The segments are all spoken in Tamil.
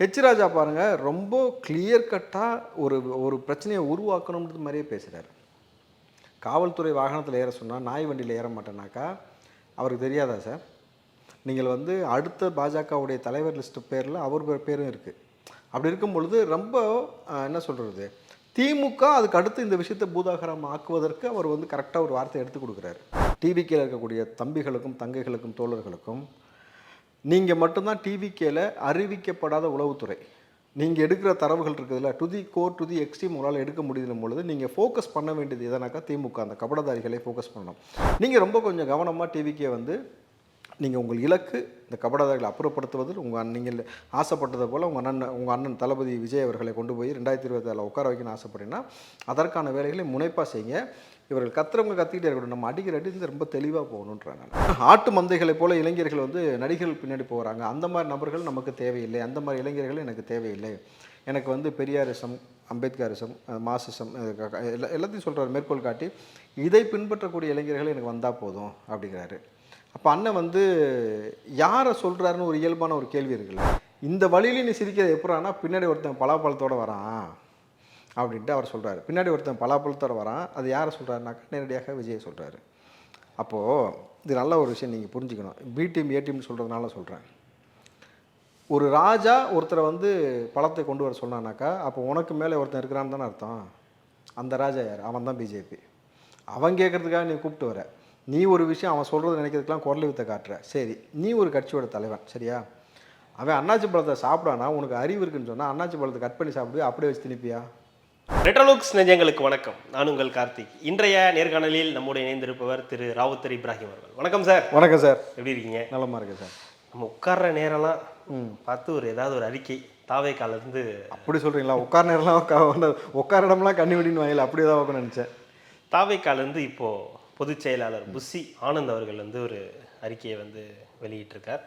ஹெச் ராஜா ரொம்ப கிளியர் கட்டாக ஒரு ஒரு பிரச்சனையை உருவாக்கணுன்றது மாதிரியே பேசுகிறார் காவல்துறை வாகனத்தில் ஏற சொன்னால் நாய் வண்டியில் ஏற மாட்டேனாக்கா அவருக்கு தெரியாதா சார் நீங்கள் வந்து அடுத்த பாஜகவுடைய தலைவர் லிஸ்ட்டு பேரில் அவர் பேரும் இருக்குது அப்படி இருக்கும் பொழுது ரொம்ப என்ன சொல்கிறது திமுக அதுக்கு அடுத்து இந்த விஷயத்தை பூதாகரம் ஆக்குவதற்கு அவர் வந்து கரெக்டாக ஒரு வார்த்தை எடுத்து கொடுக்குறாரு. டிவிக்கில் இருக்கக்கூடிய தம்பிகளுக்கும் தங்கைகளுக்கும் தோழர்களுக்கும் நீங்கள் மட்டும்தான் டிவிகேல அறிவிக்கப்படாத உளவுத்துறை. நீங்கள் எடுக்கிற தரவுகள் இருக்குதுல்ல to the core to the extreme உங்களால் எடுக்க முடியும் பொழுது நீங்கள் ஃபோக்கஸ் பண்ண வேண்டியது எதனாக்கா திமுக அந்த கபடதாரிகளை ஃபோக்கஸ் பண்ணணும். நீங்கள் ரொம்ப கொஞ்சம் கவனமாக டிவிக்கே வந்து நீங்கள் உங்கள் இலக்கு இந்த கபடதாரிகளை அப்புறப்படுத்துவதில் உங்கள் நீங்கள் ஆசைப்பட்டதை போல் உங்கள் அண்ணன் உங்கள் அண்ணன் தளபதி விஜய் அவர்களை கொண்டு போய் ரெண்டாயிரத்தி இருபத்தாறில் உட்கார வைக்கணும்னு ஆசைப்பட்டீங்கன்னா அதற்கான வேலைகளை முனைப்பாக செய்யுங்க. இவர்கள் கத்துறவங்க கத்திக்கிட்டே இருக்கணும் நம்ம அடிக்கிற அடிந்து ரொம்ப தெளிவாக போகணுன்றாங்க ஆட்டு மந்தைகளைப் போல இளைஞர்கள் வந்து நடிகர்கள் பின்னாடி போகிறாங்க அந்த மாதிரி நபர்கள் நமக்கு தேவையில்லை. அந்த மாதிரி இளைஞர்கள் எனக்கு தேவையில்லை. எனக்கு வந்து பெரியாரிசம் அம்பேத்கரிசம் மாசிசம் எல்லா எல்லாத்தையும் சொல்கிறார் மேற்கோள் காட்டி இதை பின்பற்றக்கூடிய இளைஞர்கள் எனக்கு வந்தால் போதும் அப்படிங்கிறாரு. அப்போ அண்ணன் வந்து யாரை சொல்கிறாருன்னு ஒரு இயல்பான ஒரு கேள்வி இருக்குல்ல. இந்த வழியில நீ சிரிக்கிறது எப்படான்னா பின்னாடி ஒருத்தன் பலாப்பழத்தோடு வரான். அப்படின்ட்டு அவர் சொல்கிறாரு பின்னாடி ஒருத்தன் பலாப்பழத்தோட வரான். அது யாரை சொல்கிறாருனாக்கா நேரடியாக விஜயை சொல்கிறாரு அப்போது இது நல்ல ஒரு விஷயம் நீங்கள் புரிஞ்சுக்கணும். பி டீம் சொல்கிறதுனால சொல்கிறேன் ஒரு ராஜா ஒருத்தரை வந்து பழத்தை கொண்டு வர சொன்னானாக்கா அப்போ உனக்கு மேலே ஒருத்தன் இருக்கிறான்னு தானே அர்த்தம்? அந்த ராஜா யார்? அவன் தான் பிஜேபி அவன் கேட்குறதுக்காக நீ கூப்பிட்டு வர. நீ ஒரு விஷயம் அவன் சொல்கிறது நினைக்கிறதுக்கெலாம் குரல் வித்தை காட்டுற. சரி நீ ஒரு கட்சியோட தலைவன் சரியா? அவன் அண்ணாச்சி பழத்தை சாப்பிடானா? உனக்கு அறிவு இருக்குன்னு சொன்னால் அண்ணாச்சி பழத்தை கட் பண்ணி சாப்பிட்டு அப்படியே வச்சு திணிப்பியா? ரெட்ரோலுக்ஸ் நெஞ்சங்களுக்கு வணக்கம். நான் உங்கள் கார்த்திக். இன்றைய நேர்காணலில் நம்முடைய இணைந்திருப்பவர் திரு ராவுத்தர் இப்ராஹிம் அவர்கள். வணக்கம் சார். வணக்கம் சார். எப்படி இருக்கீங்க? நலமா இருக்கேன் சார். நம்ம உட்கார்ற நேரம்லாம் பார்த்து ஒரு ஏதாவது ஒரு அறிக்கை தாவே இருந்து அப்படி சொல்கிறீங்களா உட்கார நேரம்லாம் உட்கா- உட்கார இடம்லாம் கண்ணி வெடின்னு வாங்கல அப்படி தான் நினச்சேன். தாவே இருந்து இப்போ பொதுச் செயலாளர் புஷி ஆனந்த் அவர்கள் வந்து ஒரு அறிக்கையை வந்து வெளியிட்டிருக்கார்.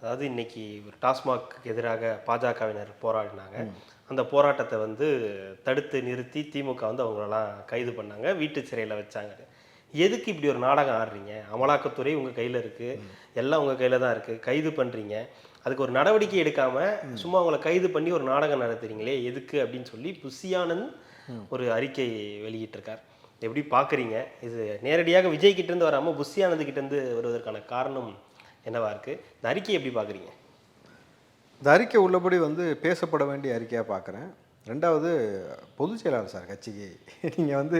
அதாவது இன்னைக்கு ஒரு டாஸ்மாக்கு எதிராக பாஜகவினர் போராடினாங்க. அந்த போராட்டத்தை வந்து தடுத்து நிறுத்தி திமுக வந்து அவங்களெல்லாம் கைது பண்ணாங்க. வீட்டு சிறையில் வச்சாங்க. எதுக்கு இப்படி ஒரு நாடகம் ஆடுறீங்க? அமலாக்கத்துறை உங்கள் கையில் இருக்குது எல்லாம் உங்கள் கையில் தான் இருக்குது கைது பண்ணுறீங்க அதுக்கு ஒரு நடவடிக்கை எடுக்காமல் சும்மா அவங்கள கைது பண்ணி ஒரு நாடகம் நடத்துறீங்களே? எதுக்கு? அப்படின்னு சொல்லி புஷியானந்த் ஒரு அறிக்கை வெளியிட்டிருக்கார். எப்படி பார்க்குறீங்க இது நேரடியாக விஜய் கிட்டேருந்து வராமல் புஷியானந்த் கிட்டேருந்து வருவதற்கான காரணம் என்னவா இருக்குது இந்த அறிக்கையை எப்படி பார்க்குறீங்க இந்த அறிக்கை உள்ளபடி வந்து பேசப்பட வேண்டிய அறிக்கையாக பார்க்குறேன். ரெண்டாவது பொதுச் செயலாளர் சார் கட்சிக்கு. நீங்கள் வந்து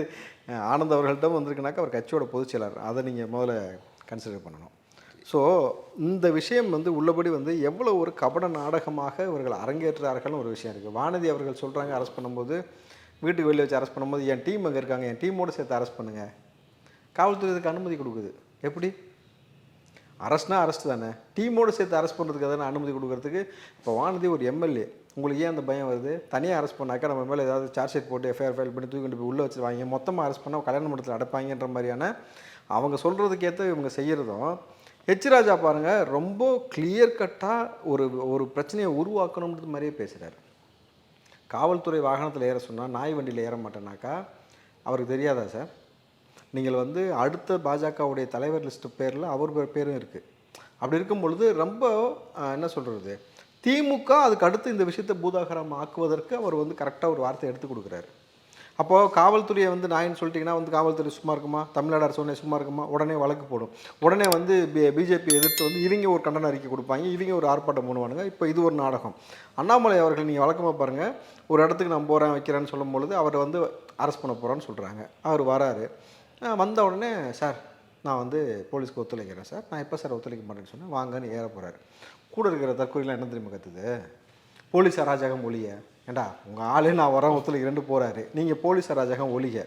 ஆனந்த் அவர்கள்ட்ட வந்திருக்குனாக்கா அவர் கட்சியோட பொதுச் செயலாளர். அதை நீங்கள் முதல்ல கன்சிடர் பண்ணணும். ஸோ இந்த விஷயம் வந்து உள்ளபடி வந்து எவ்வளோ ஒரு கபட நாடகமாக இவர்கள் அரங்கேற்றார்கள்னு ஒரு விஷயம் இருக்குது வானதி அவர்கள் சொல்கிறாங்க அரெஸ்ட் பண்ணும்போது வீட்டுக்கு வெளியே வச்சு அரெஸ்ட் பண்ணும்போது என் டீம் அங்கே இருக்காங்க? என் டீமோடு சேர்த்து அரெஸ்ட் பண்ணுங்கள் காவல்துறை இதுக்கு அனுமதி கொடுக்குது. எப்படி? அரஸ்ட்னா அரெஸ்ட் தானே. டீமோடு சேர்த்து அரெஸ்ட் பண்ணுறதுக்கு எதனா அனுமதி கொடுக்கறதுக்கு இப்போ வானதி ஒரு எம்எல்ஏ உங்களுக்கு ஏன் அந்த பயம் வருது? தனியாக அரெஸ்ட் பண்ணாக்கா நம்ம மேலே ஏதாவது சார்ஜ் ஷீட் போட்டு எஃப்ஐஆர் ஃபைல் பண்ணி தூக்கி கொண்டு போய் உள்ளே வச்சுருவாங்க மொத்தமாக அரெஸ்ட் பண்ணால் கல்யாண மண்டலத்தில் அடைப்பாங்கன்ற மாதிரியான அவங்க சொல்கிறதுக்கேற்ற இவங்க செய்கிறதும் ஹெச் ராஜா பாருங்கள் ரொம்ப கிளியர் கட்டாக ஒரு ஒரு பிரச்சனையை உருவாக்கணுன்றது மாதிரியே பேசுகிறார் காவல்துறை வாகனத்தில் ஏற சொன்னால் நாய் வண்டியில் ஏற மாட்டேனாக்கா அவருக்கு தெரியாதா சார்? நீங்கள் வந்து அடுத்த பாஜகவுடைய தலைவர் லிஸ்ட்டு பேரில் அவர் பேரும் இருக்குது அப்படி இருக்கும் பொழுது ரொம்ப என்ன சொல்கிறது திமுக அதுக்கு அடுத்து இந்த விஷயத்தை பூதாகரம் ஆக்குவதற்கு அவர் வந்து கரெக்டாக ஒரு வார்த்தை எடுத்து கொடுக்குறாரு. அப்போது காவல்துறையை வந்து நாயின்னு சொல்லிட்டிங்கன்னா வந்து காவல்துறை சும்மா இருக்குமா? தமிழ்நாடு அரசு உடனே சும்மா இருக்குமா? உடனே வழக்கு போடும். உடனே வந்து பிஜேபி எதிர்த்து வந்து இவங்க ஒரு கண்டன அறிக்கை கொடுப்பாங்க இவங்க ஒரு ஆர்ப்பாட்டம் பண்ணுவானுங்க. இப்போ இது ஒரு நாடகம். அண்ணாமலை அவர்கள் நீங்கள் வழக்கமாக பாருங்கள் ஒரு இடத்துக்கு நான் போகிறேன் வைக்கிறேன்னு சொல்லும் பொழுது அவரை வந்து அரெஸ்ட் பண்ண போகிறான்னு சொல்கிறாங்க அவர் வராரு. வந்த உடனே சார் நான் வந்து போலீஸ்க்கு ஒத்துழைக்கிறேன் சார். நான் எப்போ சார் ஒத்துழைக்க மாட்டேன்னு சொன்னேன். வாங்கன்னு ஏற போகிறாரு கூட இருக்கிற தற்கொலைலாம் என்ன தெரியுமா கற்றுது போலீஸ் அராஜகம் ஒழிய. ஏண்டா உங்கள் ஆளே நான் வரேன் ஒத்துழைக்கிறேன்ட்டு போகிறாரு நீங்கள் போலீஸ் அராஜகம் ஒழிய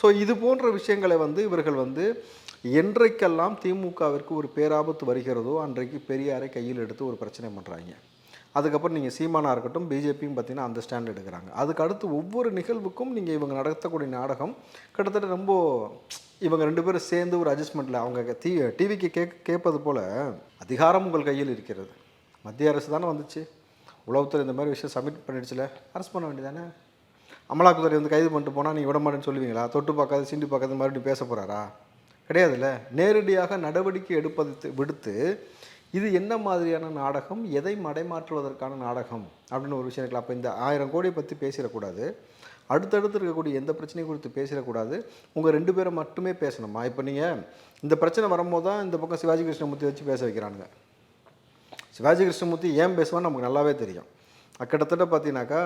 ஸோ இது போன்ற விஷயங்களை வந்து இவர்கள் வந்து என்றைக்கெல்லாம் திமுகவிற்கு ஒரு பேராபத்து வருகிறதோ அன்றைக்கு பெரியாரை கையில் எடுத்து ஒரு பிரச்சனை பண்ணுறாங்க அதுக்கப்புறம் நீங்கள் சீமானாக இருக்கட்டும் பிஜேபியும் பார்த்தீங்கன்னா அந்த ஸ்டாண்ட் எடுக்கிறாங்க. அதுக்கு அடுத்து ஒவ்வொரு நிகழ்வுக்கும் நீங்கள் இவங்க நடத்தக்கூடிய நாடகம் கிட்டத்தட்ட ரொம்ப இவங்க ரெண்டு பேரும் சேர்ந்து ஒரு அட்ஜஸ்ட்மெண்ட்டில் அவங்க டி டிவிக்கு கேக் கேட்பது போல் அதிகாரம் உங்கள் கையில் இருக்கிறது. மத்திய அரசு தானே வந்துச்சு. உளவுத்துறை இந்த மாதிரி விஷயம் சப்மிட் பண்ணிடுச்சுல. அரசு பண்ண வேண்டியதானே? அமலாக்கத்துறை வந்து கைது பண்ணிட்டு போனால் நீங்கள் விட மாட்டேன்னு சொல்லுவீங்களா? தொட்டு பார்க்காது சிண்டி பார்க்காது மறுபடியும் பேச போகிறாரா கிடையாதுல்ல. நேரடியாக நடவடிக்கை எடுப்பதை விடுத்து இது என்ன மாதிரியான நாடகம்? எதை மடைமாற்றுவதற்கான நாடகம்? அப்படின்னு ஒரு விஷயம் இருக்கலாம். அப்போ இந்த ஆயிரம் கோடியை பற்றி பேசிடக்கூடாது. அடுத்தடுத்து இருக்கக்கூடிய எந்த பிரச்சனையும் குறித்து பேசிடக்கூடாது. உங்கள் ரெண்டு பேரை மட்டுமே பேசணுமா? இப்போ நீங்கள் இந்த பிரச்சனை வரும்போது தான் இந்த பக்கம் சிவாஜி கிருஷ்ணமூர்த்தி வச்சு பேச வைக்கிறானுங்க. சிவாஜி கிருஷ்ணமூர்த்தி ஏன் பேசுவான்னு நமக்கு நல்லாவே தெரியும். கிட்டத்தட்ட பார்த்தீங்கன்னாக்கா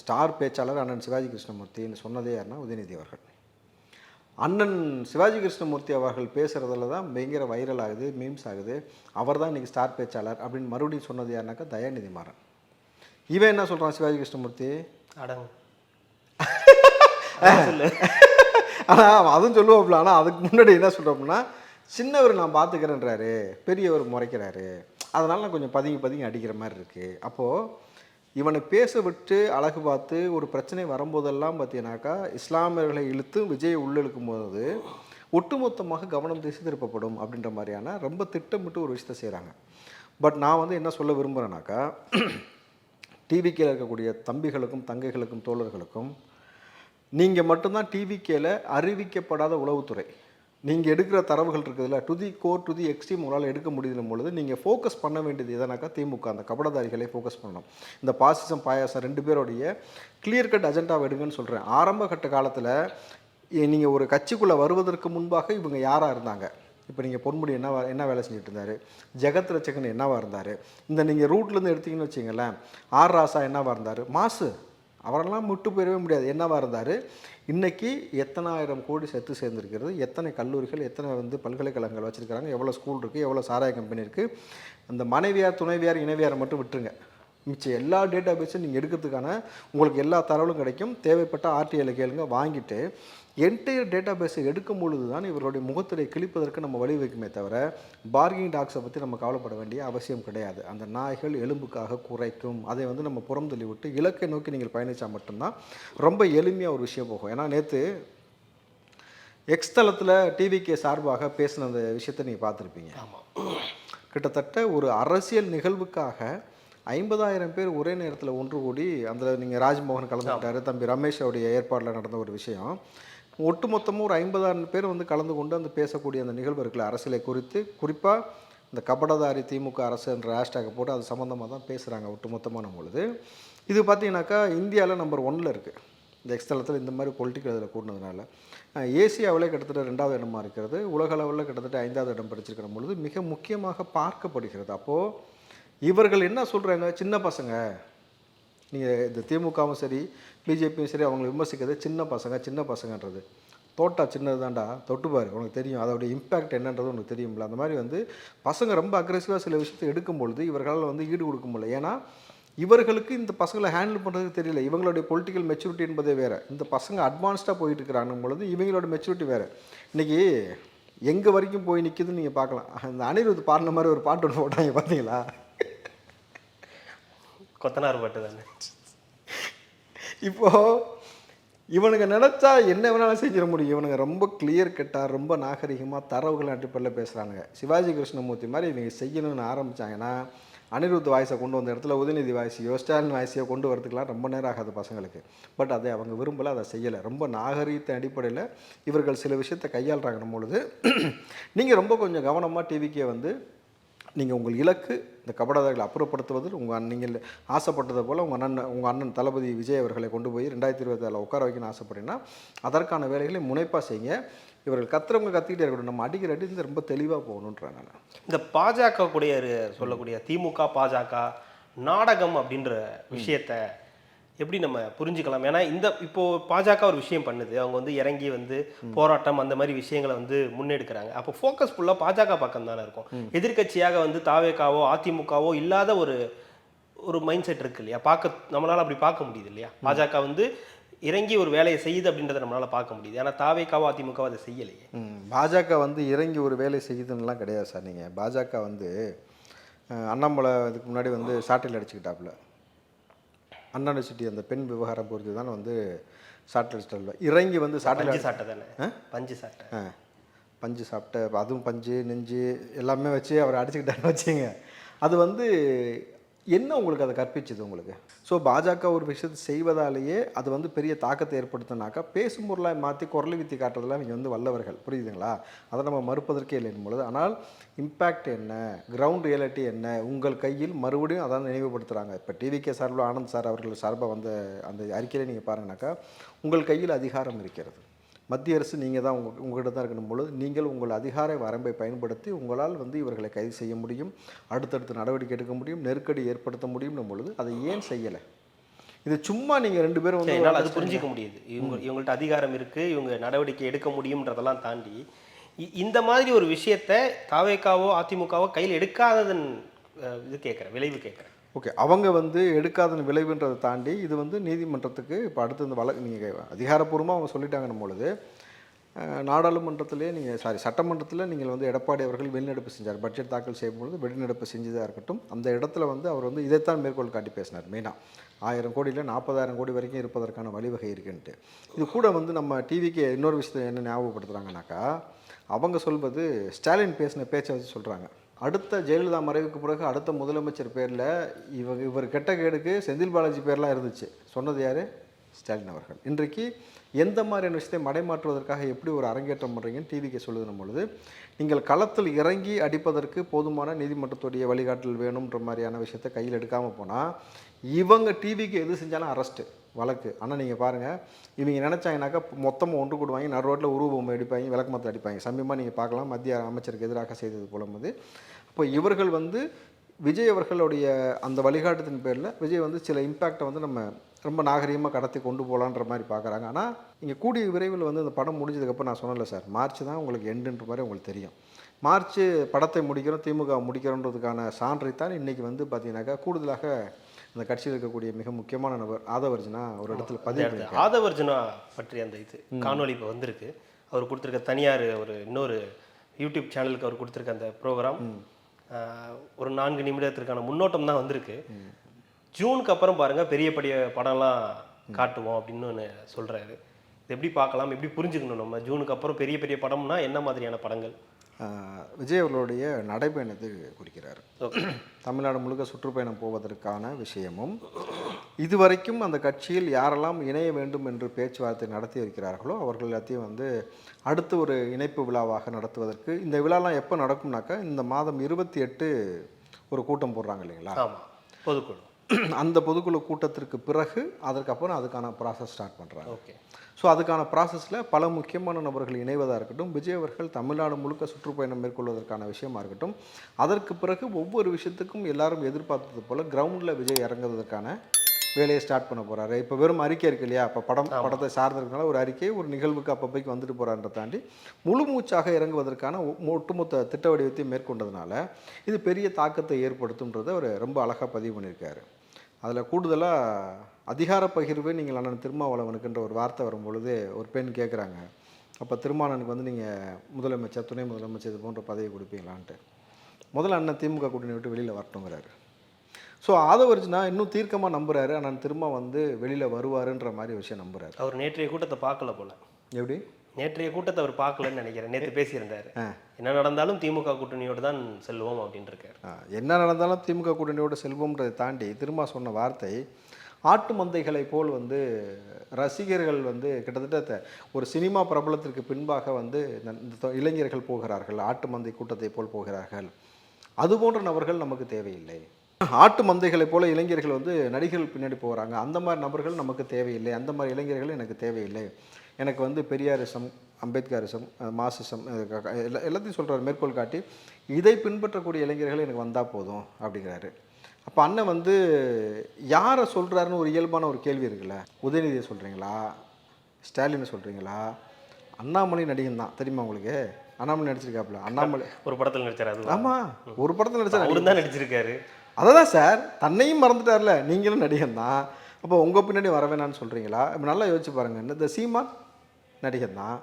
ஸ்டார் பேச்சாளர் அண்ணன் சிவாஜி கிருஷ்ணமூர்த்தின்னு சொன்னதே யாருன்னா உதயநிதி அவர்கள். அண்ணன் சிவாஜி கிருஷ்ணமூர்த்தி அவர்கள் பேசுகிறதுல தான் பயங்கர வைரல் ஆகுது மீம்ஸ் ஆகுது. அவர் தான் இன்றைக்கி ஸ்டார் பேச்சாளர் அப்படின்னு மறுபடியும் சொன்னது யாருனாக்கா தயாநிதி மாறன். இவன் என்ன சொல்கிறான் சிவாஜி கிருஷ்ணமூர்த்தி? அடங்கு. ஆனால் அதுவும் சொல்லுவாப்புல ஆனால் அதுக்கு முன்னாடி என்ன சொல்கிறோம்னா சின்னவர் நான் பார்த்துக்கிறேன்றாரு பெரியவர் முறைக்கிறாரு. அதனால நான் கொஞ்சம் பதுங்கி பதுங்கி அடிக்கிற மாதிரி இருக்குது அப்போது இவனை பேச விட்டு அழகு பார்த்து ஒரு பிரச்சனை வரும்போதெல்லாம் பார்த்தீங்கன்னாக்கா இஸ்லாமியர்களை இழுத்து விஜயை உள்ளிழுக்கும் போது ஒட்டுமொத்தமாக கவனம் திசை திருப்பப்படும் அப்படின்ற மாதிரியான ரொம்ப திட்டமிட்டு ஒரு விஷயத்தை செய்கிறாங்க பட் நான் வந்து என்ன சொல்ல விரும்புகிறேன்னாக்கா டிவிக்கில் இருக்கக்கூடிய தம்பிகளுக்கும் தங்கைகளுக்கும் தோழர்களுக்கும் நீங்கள் மட்டும்தான் டிவிக்கேல அறிவிக்கப்படாத உளவுத்துறை. நீங்கள் எடுக்கிற தரவுகள் இருக்குதுல்ல to the core to the extreme உங்களால் எடுக்க முடியும் பொழுது நீங்கள் ஃபோக்கஸ் பண்ண வேண்டியது எதனாக்கா திமுக அந்த கபடதாரிகளை ஃபோக்கஸ் பண்ணணும். இந்த பாசிசம் பாயாசம் ரெண்டு பேருடைய கிளியர் கட் அஜெண்டாவை எடுங்கன்னு சொல்கிறேன் ஆரம்ப கட்ட காலத்தில் நீங்கள் ஒரு கட்சிக்குள்ளே வருவதற்கு முன்பாக இவங்க யாராக இருந்தாங்க? இப்போ நீங்கள் பொன்முடி என்ன என்ன வேலை செஞ்சுட்டு இருந்தார்? ஜெகத் ரச்சகன் என்னவாக இருந்தார்? இந்த நீங்கள் ரூட்லேருந்து எடுத்தீங்கன்னு வச்சிங்களேன் ஆர் ராசா என்னவாக இருந்தார்? மாசு. அவரெல்லாம் முட்டு போயிடவே முடியாது. என்னவாக இருந்தார்? இன்றைக்கி எத்தனாயிரம் கோடி செத்து சேர்ந்துருக்கிறது எத்தனை கல்லூரிகள் எத்தனை வந்து பல்கலைக்கழகங்கள் வச்சுருக்காங்க எவ்வளோ ஸ்கூல் இருக்குது எவ்வளோ சாராய கம்பெனி இருக்குது அந்த மனைவியார் துணைவியார் இணைவியாரை மட்டும் விட்டுருங்க. மிச்சம் எல்லா டேட்டா பேஸும் நீங்கள் எடுக்கிறதுக்கான உங்களுக்கு எல்லா தரவுகளும் கிடைக்கும். தேவைப்பட்ட ஆர்டிஐயில் கேளுங்க வாங்கிட்டு என்டையர் டேட்டா பேஸை எடுக்கும் பொழுது தான் இவருடைய முகத்திரை கிழிப்பதற்கு நம்ம வழி வைக்குமே தவிர பார்கிங் டாக்ஸை பற்றி நம்ம கவலைப்பட வேண்டிய அவசியம் கிடையாது. அந்த நாய்கள் எலும்புக்காக குறைக்கும் அதை வந்து நம்ம புறம் தள்ளி விட்டு இலக்கை நோக்கி நீங்கள் பயணித்தா மட்டும்தான் ரொம்ப எளிமையாக ஒரு விஷயம் போகும். ஏன்னா நேற்று எக்ஸ் தளத்தில் டிவிக்கு சார்பாக பேசின அந்த விஷயத்தை நீங்கள் பார்த்துருப்பீங்க. ஆமாம் கிட்டத்தட்ட ஒரு அரசியல் நிகழ்வுக்காக ஐம்பதாயிரம் பேர் ஒரே நேரத்தில் ஒன்று கூடி அந்த நீங்கள் ராஜ்மோகன் கலந்துக்கிட்டாரு தம்பி ரமேஷ் அவருடைய ஏற்பாடில் நடந்த ஒரு விஷயம். ஒட்டுமொத்தமும் ஒரு ஐம்பதாயிரம் பேர் வந்து கலந்து கொண்டு அந்த பேசக்கூடிய அந்த நிகழ்வு இருக்குல்ல அரசியலை குறித்து. குறிப்பாக இந்த கபடதாரி திமுக அரசு என்ற ஹேஷ்டேக்கை போட்டு அது சம்மந்தமாக தான் பேசுகிறாங்க ஒட்டுமொத்தமான பொழுது. இது பார்த்தீங்கன்னாக்கா இந்தியாவில் நம்பர் ஒன்னில் இருக்குது இந்த எக்ஸ்தலத்தில் இந்த மாதிரி பொலிட்டிக்கல் இதில் கூடினதுனால. ஏசியாவிலே கிட்டத்தட்ட ரெண்டாவது இடமா இருக்கிறது. உலக அளவில் கிட்டத்தட்ட ஐந்தாவது இடம் படிச்சிருக்கிற பொழுது மிக முக்கியமாக பார்க்கப்படுகிறது. அப்போது இவர்கள் என்ன சொல்கிறாங்க சின்ன பசங்க. நீங்கள் இந்த திமுகவும் சரி பிஜேபியும் சரி அவங்களை விமர்சிக்கிறது சின்ன பசங்க சின்ன பசங்கன்றது. தோட்டா சின்னது தான்டா தொட்டுப்பார் உனக்கு தெரியும். அதோடைய இம்பேக்ட் என்னன்றது உனக்கு தெரியும்ல. அந்த மாதிரி வந்து பசங்க ரொம்ப அக்ரெசிவாக சில விஷயத்தை எடுக்கும் பொழுது இவர்களால் வந்து ஈடு கொடுக்க முடியல. ஏன்னா இவர்களுக்கு இந்த பசங்களை ஹேண்டில் பண்ணுறதுக்கு தெரியல. இவங்களுடைய பொலிட்டிக்கல் மெச்சூரிட்டி என்பதே வேறு. இந்த பசங்க அட்வான்ஸ்டாக போயிட்டு இருக்கிறாங்க பொழுது இவங்களோட மெச்சூரிட்டி வேறு. இன்றைக்கி எங்கே வரைக்கும் போய் நிற்கிதுன்னு நீங்கள் பார்க்கலாம். அந்த அனிருத் பாடின மாதிரி ஒரு பாட்டு ஒன்று போட்டாங்க பார்த்தீங்களா கொத்தனார் பாட்டு தானே. இப்போது இவனுங்க நினச்சா என்ன வேணாலும் செஞ்சிட முடியும். இவனுங்க ரொம்ப கிளியர் கட்டாக ரொம்ப நாகரிகமாக தரவுகள் அடிப்படையில் பேசுகிறானுங்க சிவாஜி கிருஷ்ணமூர்த்தி மாதிரி இவங்க செய்யணும்னு ஆரம்பித்தாங்கன்னா அனிருத் வாய்ஸை கொண்டு வந்த இடத்துல உதயநிதி வாய்ஸையோ ஸ்டாலின் வாய்ஸையோ கொண்டு வரதுக்குலாம் ரொம்ப நேரம் ஆகாது பசங்களுக்கு. பட் அதை அவங்க விரும்பலை அதை செய்யலை. ரொம்ப நாகரீகத்தின் அடிப்படையில் இவர்கள் சில விஷயத்தை கையாளுறாங்கன்னும் பொழுது நீங்கள் ரொம்ப கொஞ்சம் கவனமாக டிவிக்கே வந்து நீங்கள் உங்கள் இலக்கு இந்த கபடதாரிகளை அப்புறப்படுத்துவதில் உங்கள் நீங்கள் ஆசைப்பட்டதை போல் உங்கள் அண்ணன் உங்கள் அண்ணன் தளபதி விஜய் அவர்களை கொண்டு போய் ரெண்டாயிரத்தி இருபத்தாறில் உட்கார வைக்கணும்னு ஆசைப்பட்டீங்கன்னா அதற்கான வேலைகளை முனைப்பாக செய்யுங்க. இவர்கள் கத்துறவங்க கத்திக்கிட்டே இருக்கட்டும். நம்ம அடிக்கிற அடி ரொம்ப தெளிவாக போகணுன்றாங்க இந்த பாஜக கூடிய சொல்லக்கூடிய திமுக பாஜக நாடகம் அப்படின்ற விஷயத்தை எப்படி நம்ம புரிஞ்சுக்கலாம்? ஏன்னா இந்த இப்போ பாஜக ஒரு விஷயம் பண்ணுது. அவங்க வந்து இறங்கி வந்து போராட்டம் அந்த மாதிரி விஷயங்களை வந்து முன்னெடுக்கிறாங்க. அப்போ ஃபோக்கஸ் ஃபுல்லாக பாஜக பக்கம் தானே இருக்கும். எதிர்க்கட்சியாக வந்து தாவேக்காவோ அதிமுகவோ இல்லாத ஒரு ஒரு மைண்ட் செட் இருக்கு இல்லையா? பார்க்க நம்மளால அப்படி பார்க்க முடியுது இல்லையா? பாஜக வந்து இறங்கி ஒரு வேலையை செய்யுது அப்படின்றத நம்மளால பார்க்க முடியுது. ஏன்னா தாவேக்காவோ அதிமுகவோ அதை செய்யலையே. பாஜக வந்து இறங்கி ஒரு வேலை செய்யுதுன்னுலாம் கிடையாது சார் நீங்கள் பாஜக வந்து அண்ணாமலை இதுக்கு முன்னாடி வந்து சாட்டில் அடிச்சுக்கிட்டாப்புல. அண்ணா யூனிவர்சிட்டி அந்த பெண் விவகாரம் பொறுத்து தான் வந்து சாட்டில் அடிச்சிட்டாப்புல இறங்கி வந்து சாட்டில் பஞ்சு சாட்டை தானே? பஞ்சு சாட்டை. ஆ. பஞ்சு சாப்பிட்ட அதுவும் பஞ்சு நெஞ்சு எல்லாமே வச்சு அவர் அடிச்சுக்கிட்டாருன்னு வச்சுங்க அது வந்து என்ன உங்களுக்கு அதை கற்பிச்சுது உங்களுக்கு? ஸோ பாஜக ஒரு விஷயத்தை செய்வதாலேயே அது வந்து பெரிய தாக்கத்தை ஏற்படுத்தினாக்கா பேசும் பொருளாக மாற்றி குரல் வித்தி காட்டுறதுல நீங்கள் வந்து வல்லவர்கள். புரியுதுங்களா? அதை நம்ம மறுப்பதற்கே இல்லை பொழுது ஆனால் இம்பேக்ட் என்ன? கிரவுண்ட் ரியாலிட்டி என்ன? உங்கள் கையில் மறுபடியும் அதான் நினைவுபடுத்துகிறாங்க இப்போ டிவிகே சார்பில் ஆனந்த் சார் அவர்கள் சார்பாக வந்த அந்த அறிக்கையில் நீங்கள் பாருங்கனாக்கா உங்கள் கையில் அதிகாரம் இருக்கிறது. மத்திய அரசு நீங்கள் தான் உங்கள் உங்கள்கிட்ட தான் இருக்கணும் பொழுது நீங்கள் உங்கள் அதிகார வரம்பை பயன்படுத்தி உங்களால் வந்து இவர்களை கைது செய்ய முடியும் அடுத்தடுத்து நடவடிக்கை எடுக்க முடியும் நெருக்கடி ஏற்படுத்த முடியும் பொழுது அதை ஏன் செய்யலை? இது சும்மா நீங்கள் ரெண்டு பேரும் வந்து என்னால் அது புரிஞ்சிக்க முடியுது. இவங்க இவங்கள்ட்ட அதிகாரம் இருக்கு இவங்க நடவடிக்கை எடுக்க முடியும்ன்றதெல்லாம் தாண்டி இந்த மாதிரி ஒரு விஷயத்தை தாவேக்காவோ அதிமுகவோ கையில் எடுக்காததன் இது கேட்குறேன் விளைவு கேட்குறேன். ஓகே அவங்க வந்து எடுக்காத விளைவுன்றதை தாண்டி இது வந்து நீதிமன்றத்துக்கு இப்போ அடுத்து இந்த வழக்கு நீங்கள் அதிகாரப்பூர்வமாக அவங்க சொல்லிட்டாங்கன்னும் பொழுது நாடாளுமன்றத்திலே நீங்கள் சாரி சட்டமன்றத்தில் நீங்கள் வந்து எடப்பாடி அவர்கள் வெளிநடப்பு செஞ்சார். பட்ஜெட் தாக்கல் செய்யும்பொழுது வெளிநடப்பு செஞ்சதாக இருக்கட்டும் அந்த இடத்துல வந்து அவர் வந்து இதைத்தான் மேற்கோள் காட்டி பேசினார் மெயினாக ஆயிரம் கோடியில் நாற்பதாயிரம் கோடி வரைக்கும் இருப்பதற்கான வழிவகை இருக்குன்ட்டு. இது கூட வந்து நம்ம டிவிக்கு இன்னொரு விஷயத்தை என்ன ஞாபகப்படுத்துகிறாங்கனாக்கா அவங்க சொல்வது ஸ்டாலின் பேசின பேச்சை வச்சு சொல்கிறாங்க அடுத்த ஜெயலலிதா மறைவுக்கு பிறகு அடுத்த முதலமைச்சர் பேரில் இவங்க இவர் கெட்ட கேடுக்கு செந்தில் பாலாஜி பேர்லாம் இருந்துச்சு. சொன்னது யார்? ஸ்டாலின் அவர்கள். இன்றைக்கு எந்த மாதிரியான விஷயத்தை மடைமாற்றுவதற்காக எப்படி ஒரு அரங்கேற்றம் பண்ணுறீங்கன்னு டிவிக்கு சொல்லுதுன பொழுது நீங்கள் களத்தில் இறங்கி அடிப்பதற்கு போதுமான நீதிமன்றத்துடைய வழிகாட்டல் வேணுன்ற மாதிரியான விஷயத்தை கையில் எடுக்காமல் போனால் இவங்க டிவிக்கு எது செஞ்சாலும் அரெஸ்ட்டு வழக்கு. ஆனால் நீங்கள் பாருங்கள் இவங்க நினச்சாங்கனாக்கா மொத்தமாக ஒன்று கூடுவாங்க. நடு ரோட்டில் உருவம் அடிப்பாங்க விளக்கு மரத்தில் அடிப்பாங்க. சமீபமாக நீங்கள் பார்க்கலாம். மத்திய அமைச்சருக்கு எதிராக செய்தது போலும்போது. அப்போ இவர்கள் வந்து விஜய் அவர்களுடைய அந்த வழிகாட்டுத்தின் பேரில் விஜய் வந்து சில இம்பேக்டை வந்து நம்ம ரொம்ப நாகரீகமாக கடத்தி கொண்டு போகலான்ற மாதிரி பார்க்குறாங்க. ஆனால் இங்கே கூடிய விரைவில் வந்து இந்த படம் முடிஞ்சதுக்கப்புறம் நான் சொன்னல சார் மார்ச் தான் உங்களுக்கு எண்டுன்ற மாதிரி உங்களுக்கு தெரியும். மார்ச் படத்தை முடிக்கிறோம் திமுக முடிக்கிறோன்றதுக்கான சான்றை தான் இன்றைக்கி வந்து பார்த்திங்கனாக்கா கூடுதலாக அந்த கட்சியில் இருக்கக்கூடிய மிக முக்கியமான நபர் ஆதவர்ஜனா ஒரு இடத்துல பதிவு ஆதவர்ஜுனா பற்றி அந்த இது காணொளி இப்போ வந்திருக்கு. அவர் கொடுத்துருக்க தனியார் ஒரு இன்னொரு யூடியூப் சேனலுக்கு அவர் கொடுத்துருக்க அந்த ப்ரோக்ராம். ஒரு நான்கு நிமிடத்திற்கான முன்னோட்டம் தான் வந்திருக்கு. ஜூனுக்கு அப்புறம் பாருங்க பெரிய பெரிய படம்லாம் காட்டுவோம் அப்படின்னு ஒன்று சொல்றாரு. இது எப்படி பார்க்கலாம் எப்படி புரிஞ்சுக்கணும் நம்ம? ஜூனுக்கு அப்புறம் பெரிய பெரிய படம்னா என்ன மாதிரியான படங்கள்? விஜய் அவர்களுடைய நடைபயணத்தை குறிக்கிறார். தமிழ்நாடு முழுக்க சுற்றுப்பயணம் போவதற்கான விஷயமும் இதுவரைக்கும் அந்த கட்சியில் யாரெல்லாம் இணைய வேண்டும் என்று பேச்சுவார்த்தை நடத்தி இருக்கிறார்களோ அவர்கள் எல்லாத்தையும் வந்து அடுத்து ஒரு இணைப்பு விழாவாக நடத்துவதற்கு இந்த விழாலாம் எப்போ நடக்கும்னாக்கா இந்த மாதம் இருபத்தி எட்டு ஒரு கூட்டம் போடுறாங்க இல்லைங்களா? பொதுக்குழு. அந்த பொதுக்குழு கூட்டத்திற்கு பிறகு அதற்கப்புறம் அதுக்கான ப்ராசஸ் ஸ்டார்ட் பண்ணுறாங்க ஓகே. ஸோ அதுக்கான ப்ராசஸில் பல முக்கியமான நபர்கள் இணைவதாக இருக்கட்டும் விஜய் அவர்கள் தமிழ்நாடு முழுக்க சுற்றுப்பயணம் மேற்கொள்வதற்கான விஷயமா இருக்கட்டும் அதற்கு பிறகு ஒவ்வொரு விஷயத்துக்கும் எல்லாரும் எதிர்பார்த்தது போல் கிரவுண்டில் விஜய் இறங்குவதற்கான வேலையை ஸ்டார்ட் பண்ண போகிறாரு இப்போ வெறும் அறிக்கை இருக்கு இல்லையா? இப்போ படம் படத்தை சார்ந்திருக்கனால ஒரு அறிக்கை ஒரு நிகழ்வுக்கு அப்பப்போக்கு வந்துட்டு போகிறான்ற தாண்டி முழு மூச்சாக இறங்குவதற்கான ஒ- ஒட்டுமொத்த திட்ட வடிவத்தை மேற்கொண்டதுனால இது பெரிய தாக்கத்தை ஏற்படுத்தும்ன்றதை அவர் ரொம்ப அழகாக பதிவு பண்ணியிருக்காரு. அதில் கூடுதலாக அதிகார பகிர்வு நீங்கள் அண்ணன் திருமாவளவனுக்குன்ற ஒரு வார்த்தை வரும்பொழுது ஒரு பெண் கேட்குறாங்க அப்போ திருமாவளவனுக்கு வந்து நீங்கள் முதலமைச்சர் துணை முதலமைச்சர் இது போன்ற பதவி கொடுப்பீங்களான்ட்டு. முதல்ல அண்ணன் திமுக கூட்டணி விட்டு வெளியில் வரட்டுங்கிறாரு ஸோ ஆதவர்ஜுனா இன்னும் தீர்க்கமாக நம்புறாரு. அண்ணன் திரும்ப வந்து வெளியில் வருவாருன்ற மாதிரி விஷயம் நம்புறாரு. அவர் நேற்றைய கூட்டத்தை பார்க்கல போல. எப்படி? நேற்றைய கூட்டத்தை அவர் பார்க்கலன்னு நினைக்கிறேன். நேற்று பேசியிருந்தாரு. என்ன நடந்தாலும் திமுக கூட்டணியோடு தான் செல்வோம் அப்படின்னு இருக்காரு. என்ன நடந்தாலும் திமுக கூட்டணியோட செல்வம்ன்றதை தாண்டி திரும்ப சொன்ன வார்த்தை ஆட்டு மந்தைகளை போல் வந்து ரசிகர்கள் வந்து கிட்டத்தட்ட த- ஒரு சினிமா பிரபலத்திற்கு பின்பாக வந்து இந்த- இளைஞர்கள் போகிறார்கள் ஆட்டு மந்தை கூட்டத்தை போல் போகிறார்கள். அது போன்ற நபர்கள் நமக்கு தேவையில்லை. ஆட்டு மந்தைகளைப் போல இளைஞர்கள் வந்து நடிகர்கள் பின்னாடி போகிறாங்க அந்த மாதிரி நபர்கள் நமக்கு தேவையில்லை. அந்த மாதிரி இளைஞர்கள் எனக்கு தேவையில்லை. எனக்கு வந்து பெரியாரிசம் அம்பேத்கரிசம் மாசிசம் எல்லாத்தையும் சொல்கிறார் மேற்கோள் காட்டி இதை பின்பற்றக்கூடிய இளைஞர்கள் எனக்கு வந்தால் போதும் அப்படிங்கிறாரு. அப்போ அண்ணன் வந்து யாரை சொல்கிறாருன்னு ஒரு இயல்பான ஒரு கேள்வி இருக்குல்ல. உதயநிதியை சொல்கிறீங்களா ஸ்டாலினை சொல்கிறீங்களா அண்ணாமலை நடிகன் தான். தெரியுமா உங்களுக்கு? அண்ணாமலை நடிச்சிருக்காப்புல. அண்ணாமலை ஒரு படத்தில் நடிச்சார் அது ஆமாம் ஒரு படத்தில் நடிச்சா அவரு தான் நடிச்சிருக்காரு. அததான் சார். தன்னையும் மறந்துட்டார்ல. நீங்களும் நடிகன் தான். அப்போ உங்கள் பின்னாடி வர வேணாம்னு சொல்கிறீங்களா இப்போ நல்லா யோசிச்சு பாருங்க. இந்த சீமான் நடிகன் தான்.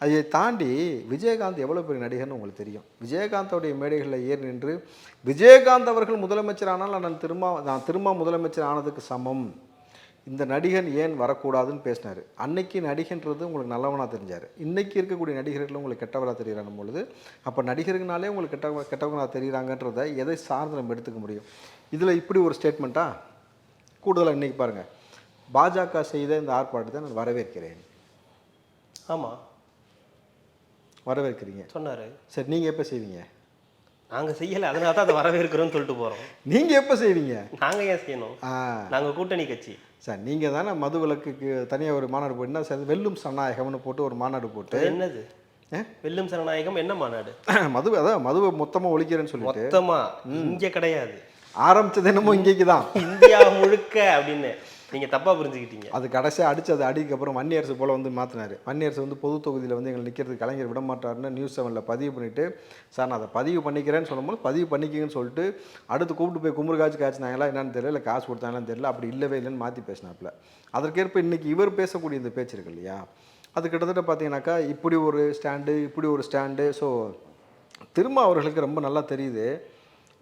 அதை தாண்டி விஜயகாந்த் எவ்வளோ பெரிய நடிகர்னு உங்களுக்கு தெரியும். விஜயகாந்தோடைய மேடைகளில் ஏறி நின்று விஜயகாந்த் அவர்கள் முதலமைச்சர் ஆனால் நான் திரும்ப நான் திரும்ப முதலமைச்சர் ஆனதுக்கு சமம். இந்த நடிகன் ஏன் வரக்கூடாதுன்னு பேசினார். அன்னைக்கு நடிகன்றது உங்களுக்கு நல்லவனாக தெரிஞ்சார். இன்னைக்கு இருக்கக்கூடிய நடிகர்கள் உங்களுக்கு கெட்டவராக தெரிகிறாங்க பொழுது அப்போ நடிகர்கள்னாலே உங்களுக்கு கெட்டவங்க கெட்டவங்களாக தெரிகிறாங்கன்றத எதை சார்ந்து நம்ம எடுத்துக்க முடியும்? இதில் இப்படி ஒரு ஸ்டேட்மெண்ட்டா கூடுதலாக இன்றைக்கி பாருங்கள் பாஜக செய்த இந்த ஆர்ப்பாட்டத்தை நான் வரவேற்கிறேன். ஆமாம் வரவேற்கிறீங்க. சொன்னார். சரி நீங்கள் எப்போ செய்வீங்க? நாங்கள் செய்யலை அதனால தான் அதை வரவேற்கிறோம்னு சொல்லிட்டு போகிறோம் நீங்கள் எப்போ செய்வீங்க? நாங்கள் ஏன் செய்யணும்? ஆ. நாங்கள் கூட்டணி கட்சி. சார் நீங்கள் தானே மது தனியாக ஒரு மாநாடு போட்டு என்ன சார் வெல்லும் சனாயகம்னு போட்டு ஒரு மாநாடு போட்டு. என்னது? வெல்லும் சனநாயகம் என்ன மாநாடு? மது அதான் மதுவை மொத்தமாக ஒழிக்கிறேன்னு சொல்லிட்டு. மொத்தமா இங்க கிடையாது. ஆரம்பிச்சது என்னமோ இங்கேக்கு தான் இந்தியா முழுக்க அப்படின்னு. நீங்கள் தப்பாக புரிஞ்சுக்கிட்டீங்க. அது கடைசியாக அடிச்சு அது அடிக்கு அப்புறம் வன்னியரசு போல் வந்து மாற்றினார் வன்னியரசு வந்து பொது தொகுதியில் வந்து எங்களை நிற்கிறதுக்கு கலைஞர் விட மாட்டாருன்னு நியூஸ் செவனில் பதிவு பண்ணிவிட்டு சார் நான் அதை பதிவு பண்ணிக்கிறேன்னு சொல்லும்போது பதிவு பண்ணிக்கிங்கன்னு சொல்லிட்டு அடுத்து கூப்பிட்டு போய் குமுறு காய்ச்சி காய்ச்சினாங்களா என்னன்னு தெரியல இல்லை காசு கொடுத்தாங்களான்னு தெரியல அப்படி இல்லவே இல்லைன்னு மாற்றி பேசினாப்புல. அதற்கேற்ப இன்றைக்கி இவர் பேசக்கூடிய இந்த பேச்சு இருக்கு இல்லையா? அது கிட்டத்தட்ட பார்த்தீங்கன்னாக்கா இப்படி ஒரு ஸ்டாண்டு இப்படி ஒரு ஸ்டாண்டு ஸோ திரும்ப அவர்களுக்கு ரொம்ப நல்லா தெரியுது.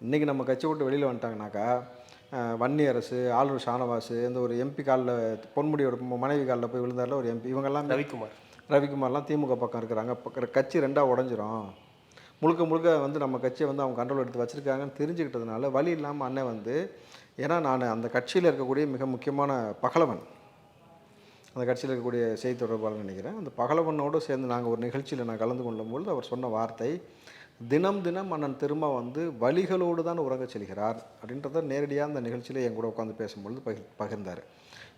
இன்றைக்கி நம்ம கட்சி விட்டு வெளியில் வந்துட்டாங்கனாக்கா வன்னி அரசு ஆளுநர் ஷானவாசு இந்த ஒரு எம்பி காலில் பொன்முடியோட மனைவி காலில் போய் விழுந்தாரில் ஒரு எம்பி இவங்கெல்லாம் ரவிக்குமார். ரவிக்குமார்லாம் திமுக பக்கம் இருக்கிறாங்க. கட்சி ரெண்டாக உடஞ்சிரும். முழுக்க முழுக்க வந்து நம்ம கட்சியை வந்து அவங்க கண்ட்ரோல் எடுத்து வச்சுருக்காங்கன்னு தெரிஞ்சுக்கிட்டதுனால வழி இல்லாமல் அண்ணன் வந்து ஏன்னா நான் அந்த கட்சியில் இருக்கக்கூடிய மிக முக்கியமான பகலவன். அந்த கட்சியில் இருக்கக்கூடிய செய்தி தொடர்பாளர் நினைக்கிறேன். அந்த பகலவனோடு சேர்ந்து நாங்கள் ஒரு நிகழ்ச்சியில் நான் கலந்து கொள்ளும்பொழுது அவர் சொன்ன வார்த்தை தினம் தினம் அண்ணன் திரும்ப வந்து வழிகளோடு தான் உறங்கச் செல்கிறார் அப்படின்றத நேரடியாக அந்த நிகழ்ச்சியில் என் கூட உட்காந்து பேசும்பொழுது பகிர் பகிர்ந்தார்.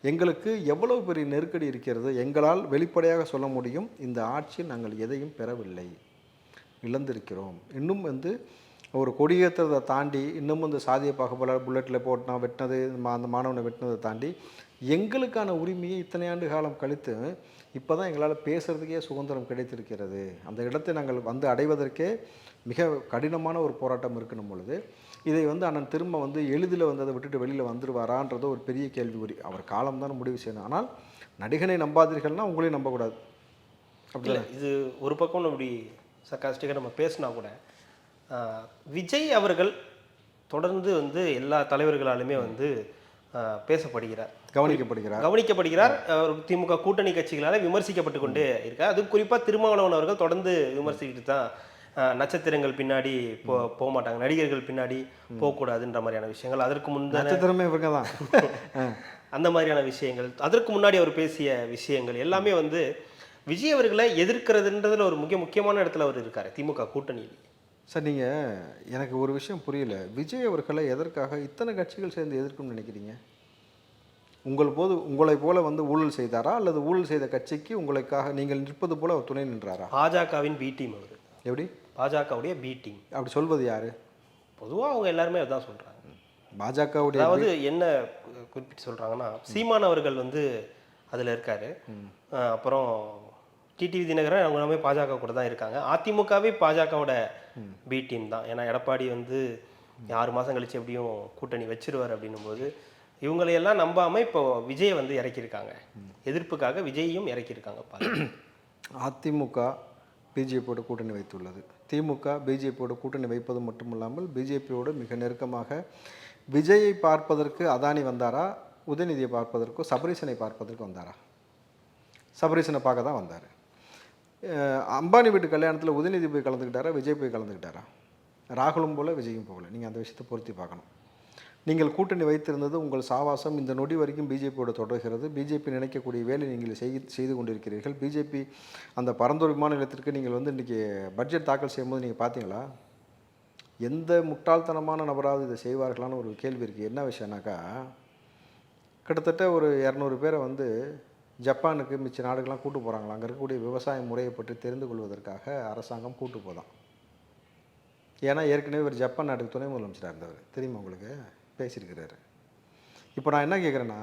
எங்களுக்கு எவ்வளவு பெரிய நெருக்கடி இருக்கிறது எங்களால் வெளிப்படையாக சொல்ல முடியும். இந்த ஆட்சியில் நாங்கள் எதையும் பெறவில்லை. இழந்திருக்கிறோம். இன்னும் வந்து ஒரு கொடியேற்றத்தை தாண்டி இன்னும் இந்த சாதிய பாகுபாடு புல்லட்டில் போட்டினா வெட்டினது மா- அந்த மாணவனை வெட்டினதை தாண்டி எங்களுக்கான உரிமையை இத்தனை ஆண்டு காலம் கழித்து இப்போ தான் எங்களால் பேசுகிறதுக்கே சுதந்திரம் கிடைத்திருக்கிறது. அந்த இடத்தை நாங்கள் வந்து அடைவதற்கே மிக கடினமான ஒரு போராட்டம் இருக்கணும் பொழுது இதை வந்து அண்ணன் திரும்ப வந்து எளிதில் வந்து அதை விட்டுட்டு வெளியில் வந்துருவாரான்றது ஒரு பெரிய கேள்விக்குறி அவர் காலம் தான் முடிவு செய்யணும் ஆனால் நடிகனை நம்பாதீர்கள்னா உங்களையும் நம்பக்கூடாது. அப்படி இது ஒரு பக்கம் அப்படி சர்க்காஸ்டிக்காக நம்ம பேசினா கூட விஜய் அவர்கள் தொடர்ந்து வந்து எல்லா தலைவர்களாலுமே வந்து பேசப்படுகிறார். கவனிக்கப்படுகிறார். கவனிக்கப்படுகிறார். திமுக கூட்டணி கட்சிகளால் விமர்சிக்கப்பட்டு கொண்டே இருக்கார். அது குறிப்பாக திருமாவளவன் அவர்கள் தொடர்ந்து விமர்சிக்கிட்டு தான் நட்சத்திரங்கள் பின்னாடி போ போக மாட்டாங்க நடிகர்கள் பின்னாடி போகக்கூடாதுன்ற மாதிரியான விஷயங்கள். அதற்கு முன்தான நட்சத்திரமே இவங்க தான். அந்த மாதிரியான விஷயங்கள். அதற்கு முன்னாடி அவர் பேசிய விஷயங்கள் எல்லாமே வந்து விஜய் அவர்களை எதிர்க்கிறதுன்றதுல ஒரு முக்கிய முக்கியமான இடத்துல அவர் இருக்காரு திமுக கூட்டணியில். சார் நீங்கள் எனக்கு ஒரு விஷயம் புரியல. விஜய் அவர்களை எதற்காக இத்தனை கட்சிகள் சேர்ந்து எதிர்க்கும்னு நினைக்கிறீங்க? உங்கள் போது உங்களை போல வந்து ஊழல் செய்தாரா? அல்லது ஊழல் செய்த கட்சிக்கு உங்களுக்காக நீங்கள் நிற்பது போல அவர் துணை நின்றாரா? பாஜகவின் பி டீம் அவர். எப்படி? பாஜகவுடைய பி டீம் அப்படி சொல்வது யாரு? பொதுவாக அவங்க எல்லாருமே அதான் சொல்றாங்க. பாஜகவுடைய அதாவது என்ன குறிப்பிட்டு சொல்றாங்கன்னா சீமான் அவர்கள் வந்து அதுல இருக்காரு. அப்புறம் டிடிவி தினகரன் அவங்க எல்லாமே பாஜக கூட தான் இருக்காங்க. அதிமுகவே பாஜகவோட பி டீம் தான். ஏன்னா எடப்பாடி வந்து ஆறு மாசம் கழிச்சு எப்படியும் கூட்டணி வச்சிருவார் அப்படின்னும் போது இவங்களையெல்லாம் நம்பாமல் இப்போ விஜயை வந்து இறக்கியிருக்காங்க. எதிர்ப்புக்காக விஜயையும் இறக்கியிருக்காங்க அதிமுக பிஜேபியோட கூட்டணி வைத்துள்ளது. திமுக பிஜேபியோட கூட்டணி வைப்பது மட்டுமல்லாமல் பிஜேபியோடு மிக நெருக்கமாக விஜயை பார்ப்பதற்கு அதானி வந்தாரா? உதயநிதியை பார்ப்பதற்கோ சபரீசனை பார்ப்பதற்கு வந்தாரா? சபரீசனை பார்க்க தான் வந்தார். அம்பானி வீட்டு கல்யாணத்தில் உதயநிதி போய் கலந்துக்கிட்டாரா? விஜய் போய் கலந்துக்கிட்டாரா? ராகுலும் போல விஜயும் போகல. நீங்கள் அந்த விஷயத்தை பொருத்தி பார்க்கணும். நீங்கள் கூட்டணி வைத்திருந்தது உங்கள் சாவாசம். இந்த நொடி வரைக்கும் பிஜேபியோட தொடர்கிறது. பிஜேபி நினைக்கக்கூடிய வேலை நீங்கள் செய் செய்து கொண்டிருக்கிறீர்கள். பிஜேபி அந்த பரந்தூர் விமான நிலையத்திற்கு நீங்கள் வந்து இன்றைக்கி பட்ஜெட் தாக்கல் செய்யும்போது நீங்கள் பார்த்தீங்களா? எந்த முட்டாள்தனமான நபராவது இதை செய்வார்களான்னு ஒரு கேள்வி இருக்குது என்ன விஷயம்னாக்கா கிட்டத்தட்ட ஒரு இரநூறு பேரை வந்து ஜப்பானுக்கு மிச்ச நாடுகள்லாம் கூட்டு போகிறாங்களா அங்கே இருக்கக்கூடிய விவசாய முறையை பற்றி தெரிந்து கொள்வதற்காக அரசாங்கம் கூட்டு போதான். ஏன்னா ஏற்கனவே இவர் ஜப்பான் நாட்டுக்கு துணை முதலமைச்சராக இருந்தவர். தெரியுமா உங்களுக்கு? பேசியிருக்கிறாரு. இப்போ நான் என்ன கேட்குறேன்னா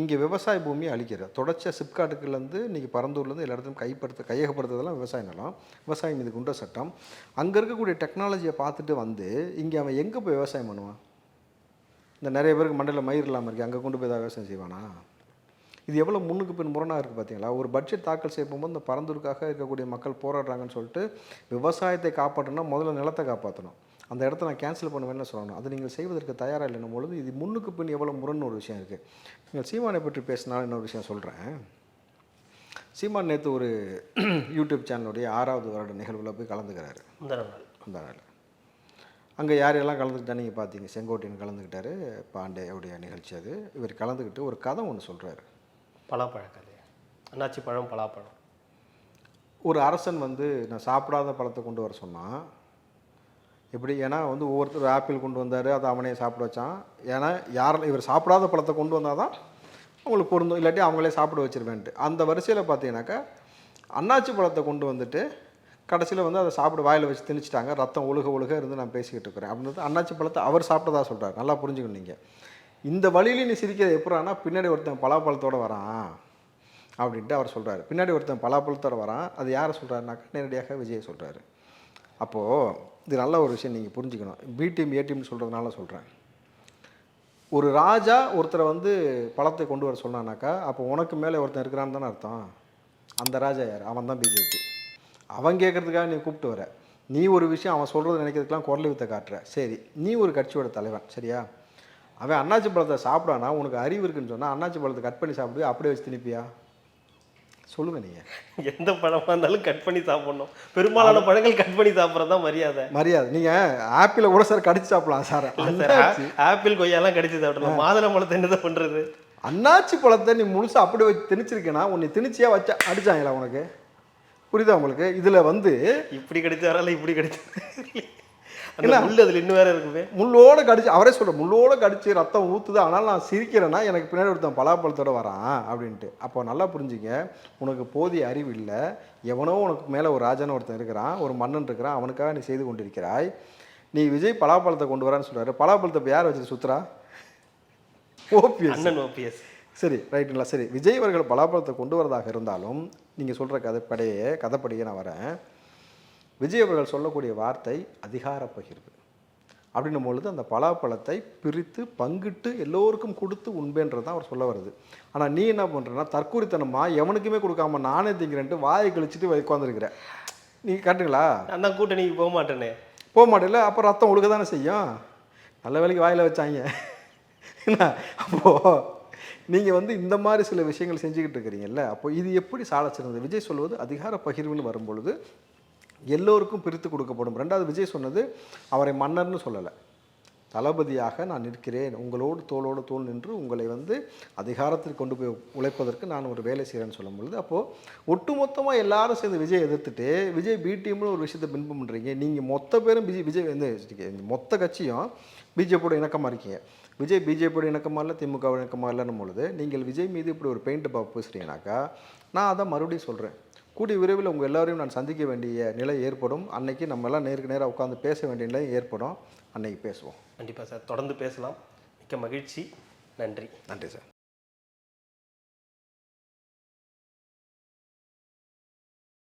இங்கே விவசாய பூமியை அழிக்கிற தொடர்ச்சியாக சிப்காட்டுக்குலேருந்து இன்றைக்கி பரந்தூர்லேருந்து எல்லா இடத்துலையும் கைப்படுத்த கையகப்படுத்துறதெல்லாம் விவசாய நிலம் விவசாயம் மீது குண்ட சட்டம். அங்கே இருக்கக்கூடிய டெக்னாலஜியை பார்த்துட்டு வந்து இங்கே அவன் எங்கே போய் விவசாயம் பண்ணுவான்? இந்த நிறைய பேருக்கு மண்டல மயிர் இல்லாமல் இருக்குது அங்கே கொண்டு போய் தான் விவசாயம் செய்வானா? இது எவ்வளோ முன்னுக்கு பின் முரணாக இருக்குது பார்த்தீங்களா ஒரு பட்ஜெட் தாக்கல் செய்யும்போது இந்த பரந்தூருக்காக இருக்கக்கூடிய மக்கள் போராடுறாங்கன்னு சொல்லிட்டு விவசாயத்தை காப்பாற்றணும்னா முதல்ல நிலத்தை காப்பாற்றணும். அந்த இடத்த நான் கேன்சல் பண்ணுவேன்னு சொல்லணும். அது நீங்கள் செய்வதற்கு தயாராக இல்லைன்னும் பொழுது இது முன்னுக்கு பின் எவ்வளோ முரண்னு ஒரு விஷயம் இருக்குது நீங்கள் சீமானை பற்றி பேசினாலும் இன்னொரு விஷயம் சொல்கிறேன் சீமான் நேற்று ஒரு யூடியூப் சேனலுடைய ஆறாவது வருட நிகழ்வில் போய் கலந்துக்கிறாரு. முந்தின நாள் அந்த நாள் அங்கே யார் யாரெல்லாம் கலந்துக்கிட்டா நீங்கள் பார்த்தீங்க செங்கோட்டையன் கலந்துக்கிட்டாரு பாண்டேவுடைய நிகழ்ச்சி அது. இவர் கலந்துக்கிட்டு ஒரு கதை ஒன்று சொல்கிறாரு பலாப்பழ கதையா அண்ணாச்சி பழம் பலாப்பழம். ஒரு அரசன் வந்து நான் சாப்பிடாத பழத்தை கொண்டு வர சொன்னான். எப்படி ஏன்னா வந்து ஒவ்வொருத்தர் ஆப்பிள் கொண்டு வந்தார் அதை அவனே சாப்பிட வச்சான். ஏன்னா யார் இவர் சாப்பிடாத பழத்தை கொண்டு வந்தால் தான் அவங்களுக்கு பொருந்தும். இல்லாட்டி அவங்களே சாப்பிட வச்சிருவேன்ட்டு. அந்த வரிசையில் பார்த்தீங்கன்னாக்கா அன்னாச்சி பழத்தை கொண்டு வந்துட்டு கடைசியில் வந்து அதை சாப்பிட வாயில் வச்சு திணிச்சிட்டாங்க. ரத்தம் ஒழுக ஒழுக இருந்து நான் பேசிக்கிட்டு இருக்கிறேன். அப்படின்னு அன்னாச்சி பழத்தை அவர் சாப்பிட்டதா சொல்கிறார் நல்லா புரிஞ்சுக்கணும் நீங்கள் இந்த வழியில நீ சிரிக்கிறது எப்படான்னா பின்னாடி ஒருத்தன் பலாப்பழத்தோட வரான் அப்படின்ட்டு அவர் சொல்கிறாரு பின்னாடி ஒருத்தன் பலாப்பழத்தோட வரான். அது யாரை சொல்கிறாருனாக்கா நேரடியாக விஜய் சொல்கிறாரு அப்போது இது நல்ல ஒரு விஷயம் நீங்கள் புரிஞ்சுக்கணும். பி டீம் ஏ டீம்னு சொல்கிறதுனால சொல்கிறேன் ஒரு ராஜா ஒருத்தரை வந்து பழத்தை கொண்டு வர சொன்னானாக்கா அப்போ உனக்கு மேலே ஒருத்தன் இருக்கிறான்னு தானே அர்த்தம்? அந்த ராஜா யார்? அவன் தான் பிஜேபி அவன் கேட்குறதுக்காக நீ கூப்பிட்டு வர. நீ ஒரு விஷயம் அவன் சொல்கிறது நினைக்கிறதுக்கெலாம் குரல் வித்தை காட்டுற. சரி நீ ஒரு கட்சியோட தலைவன் சரியா? அவன் அண்ணாச்சி பழத்தை சாப்பிடானா உனக்கு அறிவு இருக்குன்னு சொன்னால் அண்ணாச்சி பழத்தை கட் பண்ணி சாப்பிடுவே அப்படியே வச்சு திணிப்பியா? சொல்லுங்கள் நீங்கள் எந்த பழமாக இருந்தாலும் கட் பண்ணி சாப்பிடணும். பெரும்பாலான பழங்கள் கட் பண்ணி சாப்பிட்றது தான் மரியாதை. மரியாதை. நீங்கள் ஆப்பிளை கூட சார் கடிச்சு சாப்பிடலாம் சார். இல்ல ஆப்பிள் கொய்யாலாம் கடிச்சு சாப்பிடலாம். மாதுளை பழத்தை என்னதான் பண்றது? அண்ணாச்சி பழத்தை நீ முழுசாக அப்படி வச்சு திணிச்சிருக்கேன்னா உன்னை திணிச்சியா வச்சு அடிச்சாங்களா உனக்கு? புரியுதா உங்களுக்கு? இதில் வந்து இப்படி கடிச்சாரா இப்படி கடிச்சு? அந்த முள்ளு அதுல இன்னும் வேற இருக்குமே. முள்ளோட கடிச்சு அவரே சொல்ற முள்ளோட கடிச்சு ரத்தம் ஊற்றுது ஆனால் நான் சிரிக்கிறேன்னா எனக்கு பின்னாடி ஒருத்தன் பலாப்பழத்தோட வரான் அப்படின்ட்டு. அப்போ நல்லா புரிஞ்சுங்க உனக்கு போதிய அறிவு இல்லை எவனோ உனக்கு மேலே ஒரு ராஜன் ஒருத்தன் இருக்கிறான் ஒரு மன்னன் இருக்கிறான் அவனுக்காக நீ செய்து கொண்டிருக்கிறாய். நீ விஜய் பலாப்பழத்தை கொண்டு வரான்னு சொல்றாரு. பலாப்பழத்தை இப்போ யார் வச்சுட்டு சுத்துறா? ஓபிஎஸ். அண்ணன் ஓபிஎஸ். சரி ரைட்டுங்களா சரி விஜய் அவர்கள் பலாப்பழத்தை கொண்டு வரதாக இருந்தாலும் நீங்கள் சொல்கிற கதைப்படையே கதைப்படியே நான் வரேன். விஜய் அவர்கள் சொல்லக்கூடிய வார்த்தை அதிகார பகிர்வு. அப்படின்னும் பொழுது அந்த பலாப்பழத்தை பிரித்து பங்கிட்டு எல்லோருக்கும் கொடுத்து உண்பேன்றது தான் அவர் சொல்ல வருது ஆனால் நீ என்ன பண்ணுறன்னா தற்கூரித்தனமாக எவனுக்குமே கொடுக்காம நானே திங்கிறேன்ட்டு வாயை கழிச்சிட்டு உட்காந்துருக்கிற நீ கரெக்டுங்களா நான் தான் கூட்டணிக்கு போக மாட்டேனே. போக மாட்டேல அப்போ ரத்தம் ஒழுக தானே செய்யும்? நல்ல வேலைக்கு வாயில் வச்சாங்க. என்ன? அப்போது நீங்கள் வந்து இந்த மாதிரி சில விஷயங்கள் செஞ்சுக்கிட்டு இருக்கிறீங்கல்ல? அப்போ இது எப்படி சால சிறந்தது விஜய் சொல்வது அதிகார பகிர்வுன்னு வரும்பொழுது எல்லோருக்கும் பிரித்து கொடுக்கப்படும். ரெண்டாவது விஜய் சொன்னது அவரை மன்னர்னு சொல்லலை. தளபதியாக நான் நிற்கிறேன். உங்களோடு தோளோடு தோல் நின்று உங்களை வந்து அதிகாரத்தில் கொண்டு போய் உழைப்பதற்கு நான் ஒரு வேலை செய்கிறேன்னு சொல்லும் பொழுது அப்போது ஒட்டுமொத்தமாக எல்லாரும் சேர்ந்து விஜய் எதிர்த்துட்டு விஜய் பிடிஎம்னு ஒரு விஷயத்தை பின்பம் பண்ணுறீங்க நீங்கள் மொத்த பேரும் விஜய் விஜய் வந்து மொத்த கட்சியும் பிஜேபியோட இணக்கமாக இருக்கீங்க. விஜய் பிஜேபியோட இணக்கமாக இல்லை திமுக இணக்கமாக இல்லைன்னும் பொழுது நீங்கள் விஜய் மீது இப்படி ஒரு பெயிண்ட் பாப் பேசுகிறீங்கனாக்கா நான் அதை மறுபடியும் சொல்கிறேன் கூடிய விரைவில் உங்கள் எல்லாரையும் நான் சந்திக்க வேண்டிய நிலை ஏற்படும். அன்னைக்கு நம்ம எல்லாம் நேருக்கு நேராக உட்காந்து பேச வேண்டிய நிலை ஏற்படும். அன்னைக்கு பேசுவோம். கண்டிப்பா சார். தொடர்ந்து பேசலாம். மிக்க மகிழ்ச்சி. நன்றி. நன்றி சார்.